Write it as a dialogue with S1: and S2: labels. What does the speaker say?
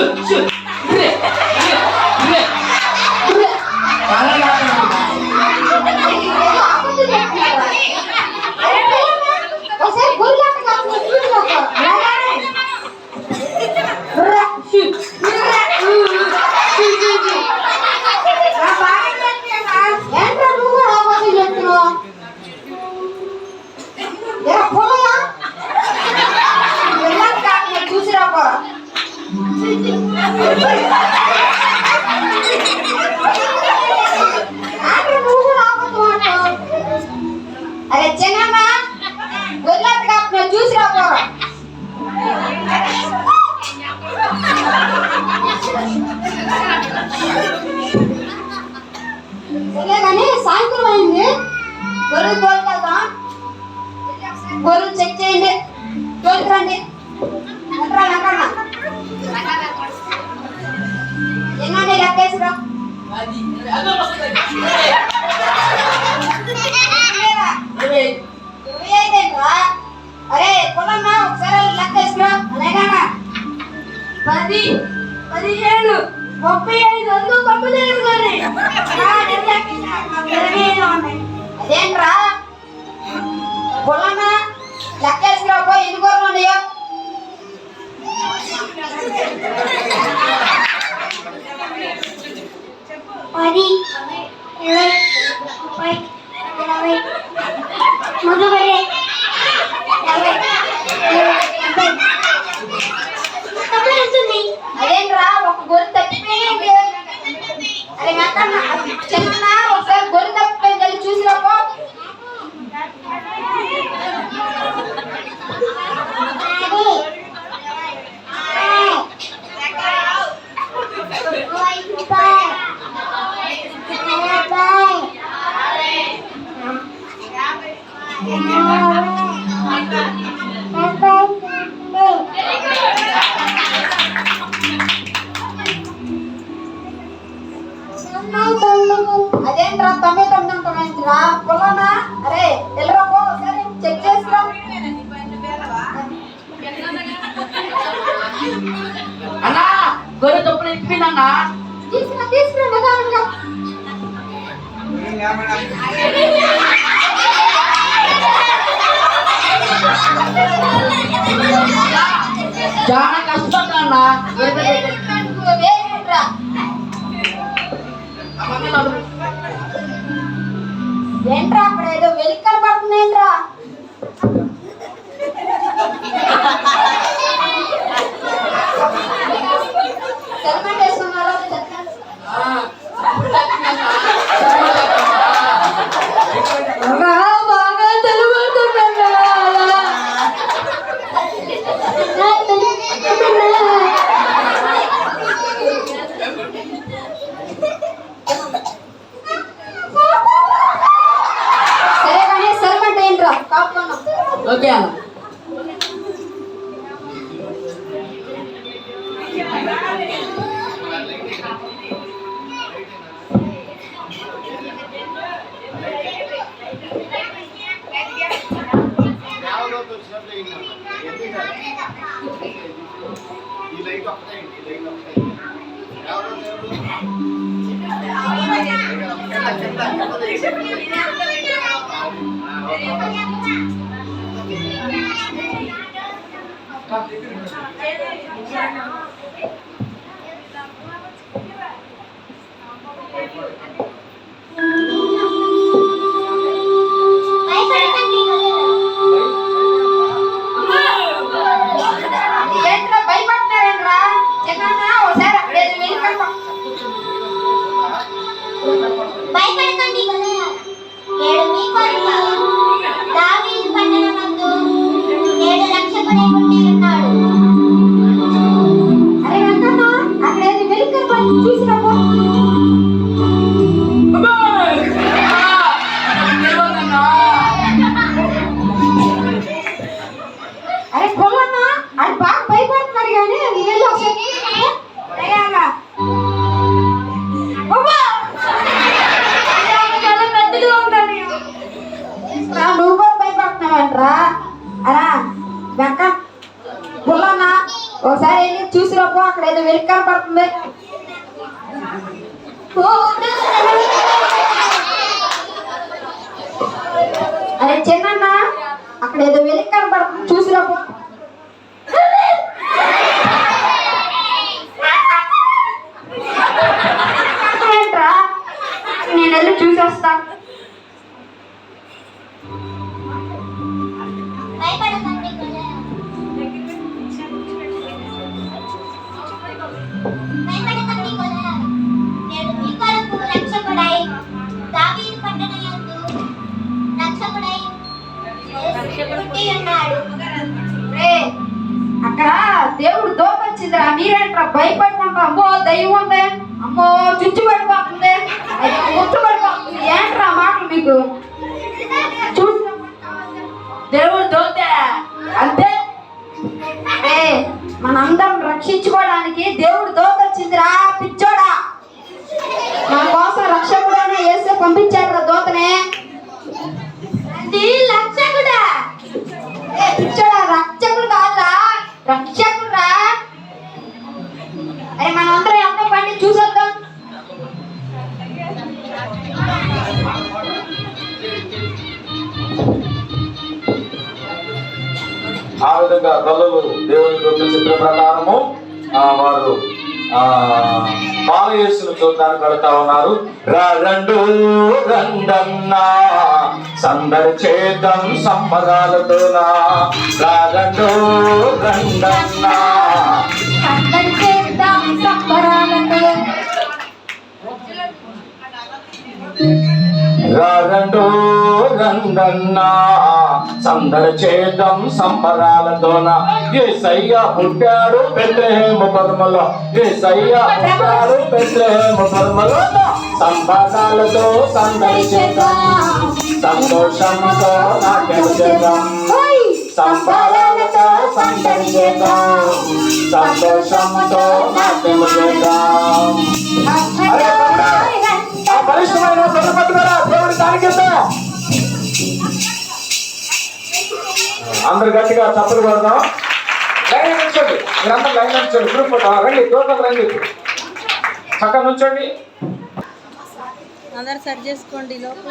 S1: 是是。అరే చిన్నమ్మా వదిలేదు చూసి రాపో. సాయంత్రం అయింది. గొర్రెలు తోలుకెళ్దాం గొర్రెలు చెక్ చేయండి. తోలుకురండి. Adi. Ano ba sa tayo? Anyway. Anyway. Anyway. Anyway. అదేంట్రా ఒక గొర్రె
S2: చాలా కష్టపడ్డా
S1: ఏంట్రా అక్కడ ఏదో వెలికలు పడుతుంది ఏంట్రా
S3: Gokil. Thank. Thank you.
S1: అరే చిన్న అక్కడ ఏదో వెలికి కనపడుతుంది చూసిరాపో నేను వెళ్ళి
S3: చూసి వస్తాను పుట్టి ఉన్నాడు
S1: రే అక్కడ దేవుడు దోత వచ్చిందిరా మీరేంట్రా భయపడుకుంటా? అమ్మో దయ్యం ఉంది. అమ్మో చుచ్చు పడిపోతుంది. ముచ్చు పడిపోతుంది. ఏంట్రా మాటలు మీకు? చూసి
S2: దేవుడు దోతే. అంతే?
S1: మనందరం రక్షించుకోవడానికి దేవుడు దోత వచ్చిందిరా పిచ్చోడా. మన కోసం రక్షకుడైన యేసు పంపించాడు రా దోతనే.
S4: ఆ విధంగా కళ్ళు దేవుని యొక్క చిత్ర ప్రకారము ఆ, వారు బాలయేసును చూడడానికి వెళ్తా ఉన్నారు. రెండు రండన్నా సందడి చేద్దాం సంబరాలతోనా రా రెండు రండన్నా. రెండు రండన్నా. సందడి చేద్దాం సంబరాలతోన ఏసయ్య పుట్టాడు బెత్లెహేము పరమలో. ఏసయ్య పుట్టాడు బెత్లెహేము పరమలో. సంబరాలతో సందడి చేద్దాం సంతోషంతో నాట్యం చేద్దాం సంబరాలతో సందడి చేద్దాం సంతోషంతో నాట్యం చేద్దాం బలిష్టమైన దేవుడి దానికిద్దా అందరు గట్టిగా చప్పలు కొడదాం. లైన్ నుంచండి మీరందరూ లైన్ నుంచండి గ్రూప్ ఫోటో. రండి దూరం రండి. చక్కగా నుంచండి.
S5: అందరు సెట్ చేసుకోండి లోపు.